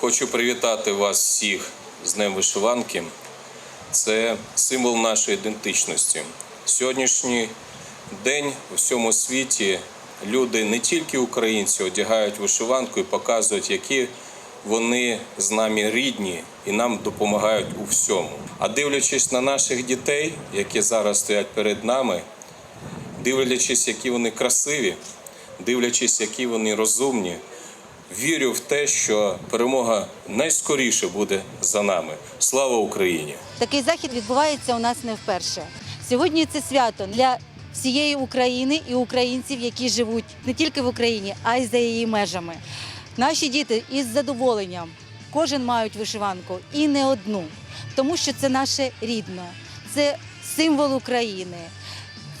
Хочу привітати вас всіх з Днем Вишиванки. Це символ нашої ідентичності. Сьогоднішній день у всьому світі люди, не тільки українці, одягають вишиванку і показують, які вони з нами рідні і нам допомагають у всьому. А дивлячись на наших дітей, які зараз стоять перед нами, дивлячись, які вони красиві, дивлячись, які вони розумні, вірю в те, що перемога найскоріше буде за нами. Слава Україні! Такий захід відбувається у нас не вперше. Сьогодні це свято для всієї України і українців, які живуть не тільки в Україні, а й за її межами. Наші діти із задоволенням кожен мають вишиванку і не одну, тому що це наше рідне, це символ України.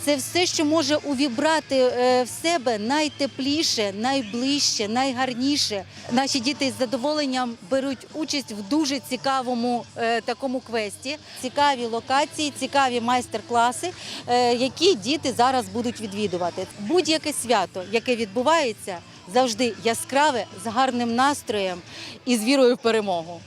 Це все, що може увібрати е, в себе найтепліше, найближче, найгарніше. Наші діти з задоволенням беруть участь в дуже цікавому е, такому квесті. Цікаві локації, цікаві майстер-класи, е, які діти зараз будуть відвідувати. Будь-яке свято, яке відбувається, завжди яскраве, з гарним настроєм і з вірою в перемогу.